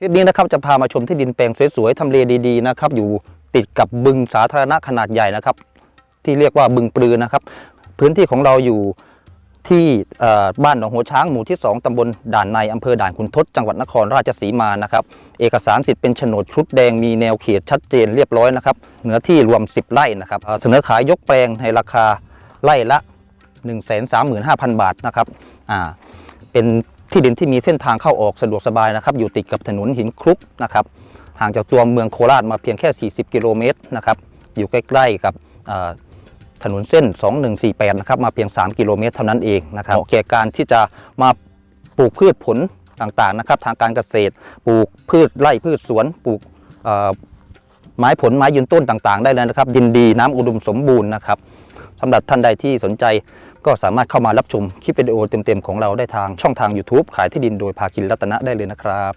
คลิปนี้นะครับจะพามาชมที่ดินแปลงสวยๆทำเลดีๆนะครับอยู่ติดกับบึงสาธารณะขนาดใหญ่นะครับ ที่เรียกว่าบึงปลือนะครับ พื้นที่ของเราอยู่ที่บ้านหนองหัวช้างหมู่ที่ 2ตำบลด่านในอำเภอด่านคุณทศจังหวัดนครราชสีมานะครับ เอกสารสิทธิ์เป็นโฉนดชุดแดงมีแนวเขตชัดเจนเรียบร้อยนะครับเนื้อที่รวม 10 ไร่นะครับเสนอขายยกแปลงในราคาไร่ละ 135,000 บาทนะครับอ่าเป็น ที่ดินที่มีเส้นทางเข้าออกสะดวกสบายนะครับ อยู่ติดกับถนนหินคลุกนะครับห่างจากตัวเมืองโคราชมาเพียงแค่ 40 กิโลเมตรนะครับอยู่ใกล้ๆกับอ่าถนนเส้น 2148 นะครับมาเพียง 3 กิโลเมตรเท่านั้นเองนะครับแก่การที่จะมาปลูกพืชผลต่างๆนะครับ ทางการเกษตรปลูกพืชไร่พืชสวนปลูกเอ่อไม้ผลไม้ยืนต้นต่างๆ ได้เลยนะครับดินดีน้ำอุดมสมบูรณ์นะครับสำหรับท่านใดที่สนใจ ก็สามารถเข้ามารับชมคลิปวิดีโอเต็มๆของเราได้ทางช่องทาง YouTube ขายที่ดินโดยภาคินรัตนะได้เลยนะครับ